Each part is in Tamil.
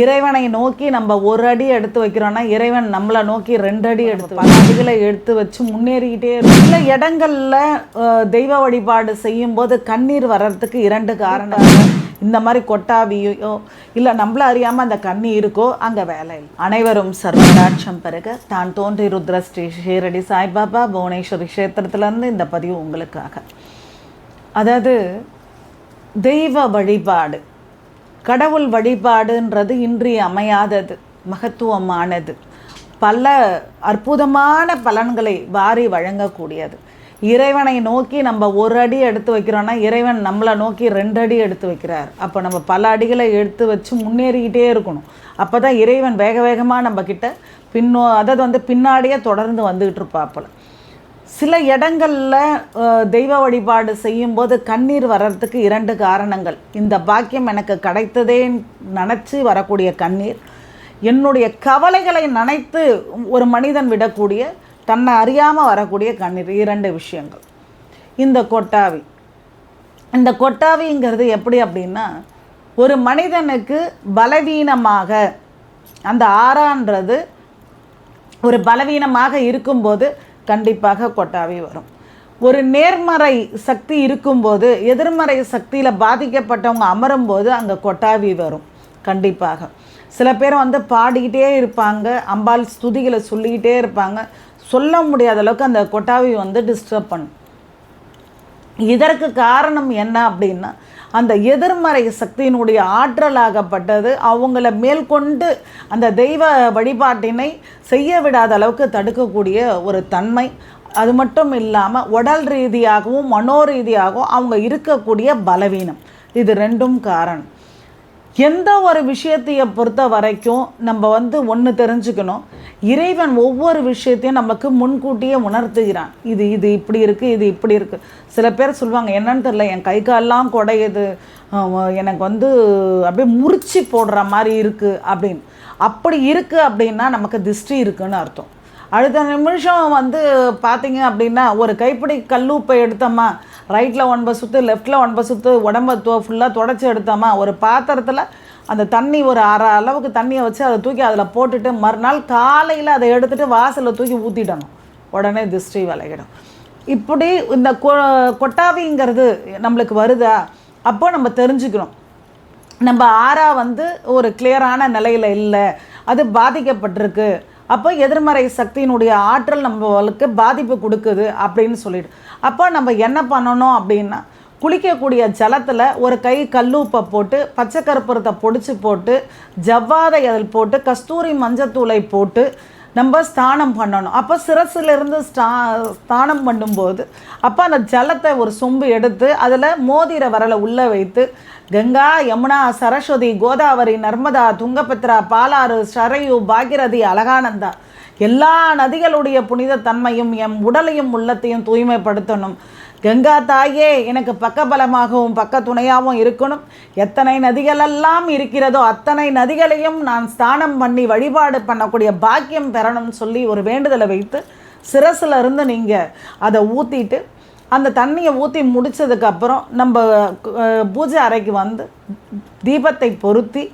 இறைவனை நோக்கி நம்ம ஒரு அடி எடுத்து வைக்கிறோம்னா இறைவன் நம்மளை நோக்கி ரெண்டு அடி எடுத்து பல அடிகளை எடுத்து வச்சு முன்னேறிக்கிட்டே இருக்கும் சில இடங்கள்ல தெய்வ வழிபாடு செய்யும்போது கண்ணீர் வர்றதுக்கு இரண்டு காரணம் இந்த மாதிரி கொட்டாவியோ இல்லை நம்மள அறியாமல் அந்த கண்ணி இருக்கோ அங்கே வேலை இல்லை. அனைவரும் சர்வராட்சம் பெருக தான் தோன்றி ருத்ர ஸ்ரீ ஷீரடி சாய்பாபா புவனேஸ்வரி க்ஷேத்திரத்துலேருந்து இந்த பதிவு உங்களுக்காக. அதாவது தெய்வ வழிபாடு. கடவுள் வழிபாடுன்றது இன்றி அமையாதது மகத்துவமானது. பல அற்புதமான பலன்களை வாரி வழங்கக்கூடியது. இறைவனை நோக்கி நம்ம ஒரு அடி எடுத்து வைக்கிறோன்னா இறைவன் நம்மளை நோக்கி ரெண்டு அடி எடுத்து வைக்கிறார். அப்போ நம்ம பல அடிகளை எடுத்து வச்சு முன்னேறிக்கிட்டே இருக்கணும். அப்போ தான் இறைவன் வேக வேகமாக நம்மக்கிட்ட பின்னோ அதாவது வந்து பின்னாடியே தொடர்ந்து வந்துக்கிட்டு இருப்பாப்பில். சில இடங்களில் தெய்வ வழிபாடு செய்யும்போது கண்ணீர் வர்றதுக்கு இரண்டு காரணங்கள். இந்த பாக்கியம் எனக்கு கிடைத்ததே நினச்சி வரக்கூடிய கண்ணீர். என்னுடைய கவலைகளை நினைத்து ஒரு மனிதன் விடக்கூடிய தன்னை அறியாமல் வரக்கூடிய கண்ணீர். இரண்டு விஷயங்கள். இந்த கொட்டாவி. இந்த கொட்டாவிங்கிறது எப்படி அப்படின்னா ஒரு மனிதனுக்கு பலவீனமாக அந்த ஆறான்றது ஒரு பலவீனமாக இருக்கும்போது கண்டிப்பாக கொட்டாவி வரும். ஒரு நேர்மறை சக்தி இருக்கும்போது எதிர்மறை சக்தியில் பாதிக்கப்பட்டவங்க அமரும்போது அங்கே கொட்டாவி வரும். கண்டிப்பாக. சில பேர் வந்து பாடிக்கிட்டே இருப்பாங்க அம்பாள் ஸ்துதிகளை சொல்லிக்கிட்டே இருப்பாங்க. சொல்ல முடியாத அளவுக்கு அந்த கொட்டாவி வந்து டிஸ்டர்ப் பண்ணும். இதற்கு காரணம் என்ன அப்படின்னா அந்த எதிர்மறை சக்தியினுடைய ஆற்றலாகப்பட்டது அவங்கள மேற்கொண்டு அந்த தெய்வ வழிபாட்டினை செய்ய விடாத அளவுக்கு தடுக்கக்கூடிய ஒரு தன்மை. அது மட்டும் இல்லாமல் உடல் ரீதியாகவும் மனோ ரீதியாகவும் அவங்க இருக்கக்கூடிய பலவீனம். இது ரெண்டும் காரணம். எந்த ஒரு விஷயத்தைய பொறுத்த வரைக்கும் நம்ம வந்து ஒன்று தெரிஞ்சுக்கணும். இறைவன் ஒவ்வொரு விஷயத்தையும் நமக்கு முன்கூட்டியே உணர்த்துகிறான். இது இது இப்படி இருக்குது இது இப்படி இருக்குது சில பேர் சொல்லுவாங்க என்னன்னு தெரியல என் கை கால்லாம் குடையுது எனக்கு வந்து அப்படியே முறிச்சு போடுற மாதிரி இருக்குது அப்படின்னு. அப்படி இருக்குது அப்படின்னா நமக்கு திஷ்டி இருக்குன்னு அர்த்தம். அடுத்த நிமிஷம் வந்து பார்த்தீங்க அப்படின்னா ஒரு கைப்பிடி கல்லூப்பை எடுத்தோமா ரைட்டில் ஒன்பது சுற்று லெஃப்டில் ஒன்பது சுற்று உடம்ப தோ ஃபுல்லாக தொடச்சி எடுத்தோமா ஒரு பாத்திரத்தில் அந்த தண்ணி ஒரு அரை அளவுக்கு தண்ணியை வச்சு அதை தூக்கி அதில் போட்டுட்டு மறுநாள் காலையில் அதை எடுத்துகிட்டு வாசலில் தூக்கி ஊற்றிடணும் உடனே திருஷ்டி விளையிடும் இப்படி இந்த கொ கொட்டாவிங்கிறது நம்மளுக்கு வருதா? அப்போ நம்ம தெரிஞ்சுக்கணும். நம்ம ஆறா வந்து ஒரு கிளியரான நிலையில் இல்லை. அது பாதிக்கப்பட்டிருக்கு. அப்போ எதிர்மறை சக்தியினுடைய ஆற்றல் நம்மளுக்கு பாதிப்பு கொடுக்குது அப்படின்னு சொல்லிட்டு. அப்போ நம்ம என்ன பண்ணணும் அப்படின்னா குளிக்கக்கூடிய ஜலத்தில் ஒரு கை கல்லூப்பை போட்டு பச்சை கற்பூரத்தை பொடிச்சு போட்டு ஜவ்வாதை அதில் போட்டு கஸ்தூரி மஞ்சத்தூளை போட்டு நம்ம ஸ்தானம் பண்ணணும். அப்போ சிரசிலிருந்து ஸ்டா ஸ்தானம் பண்ணும்போது அப்போ அந்த ஜலத்தை ஒரு சொம்பு எடுத்து அதில் மோதிர வரலை உள்ளே வைத்து கங்கா யமுனா சரஸ்வதி கோதாவரி நர்மதா துங்கபத்ரா பாலாறு சரையு பாகிரதி அழகானந்தா எல்லா நதிகளுடைய புனித தன்மையும் எம் உடலையும் உள்ளத்தையும் தூய்மைப்படுத்தணும். கங்கா தாயே எனக்கு பக்கபலமாகவும் பக்க துணையாகவும் இருக்கணும். எத்தனை நதிகளெல்லாம் இருக்கிறதோ அத்தனை நதிகளையும் நான் ஸ்தானம் பண்ணி வழிபாடு பண்ணக்கூடிய பாக்கியம் பெறணும்னு சொல்லி ஒரு வேண்டுதலை வைத்து சிரசில் இருந்து நீங்கள் அதை ஊற்றிட்டு அந்த தண்ணியை ஊற்றி முடிச்சதுக்கப்புறம் நம்ம பூஜை அறைக்கு வந்து தீபத்தை பொருத்தி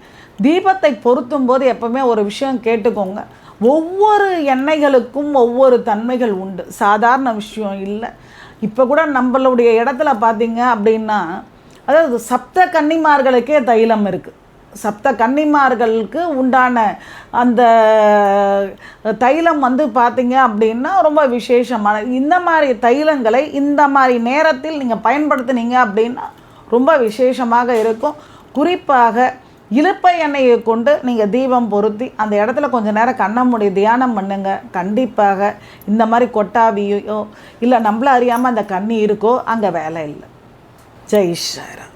தீபத்தை பொருத்தும் போது எப்போவுமே ஒரு விஷயம் கேட்டுக்கோங்க. ஒவ்வொரு எண்ணெய்களுக்கும் ஒவ்வொரு தன்மைகள் உண்டு. சாதாரண விஷயம் இல்லை. இப்போ கூட நம்மளுடைய இடத்துல பார்த்தீங்க அப்படின்னா அதாவது சப்த கன்னிமார்களுக்கே தைலம் இருக்குது சப்த கன்னிமார்களுக்கு உண்டான அந்த தைலம் வந்து பார்த்திங்க அப்படின்னா ரொம்ப விசேஷமான இந்த மாதிரி தைலங்களை இந்த மாதிரி நேரத்தில் நீங்கள் பயன்படுத்துனீங்க அப்படின்னா ரொம்ப விசேஷமாக இருக்கும். குறிப்பாக இலுப்பை எண்ணெயை கொண்டு நீங்கள் தீபம் பொருத்தி அந்த இடத்துல கொஞ்சம் நேரம் கண்ண முடியும் தியானம் பண்ணுங்க. கண்டிப்பாக இந்த மாதிரி கொட்டாவியோ இல்லை நம்மள அறியாமல் அந்த கண்ணி இருக்கோ அங்கே வேலை இல்லை. ஜெய் ஸ்ரீராம்.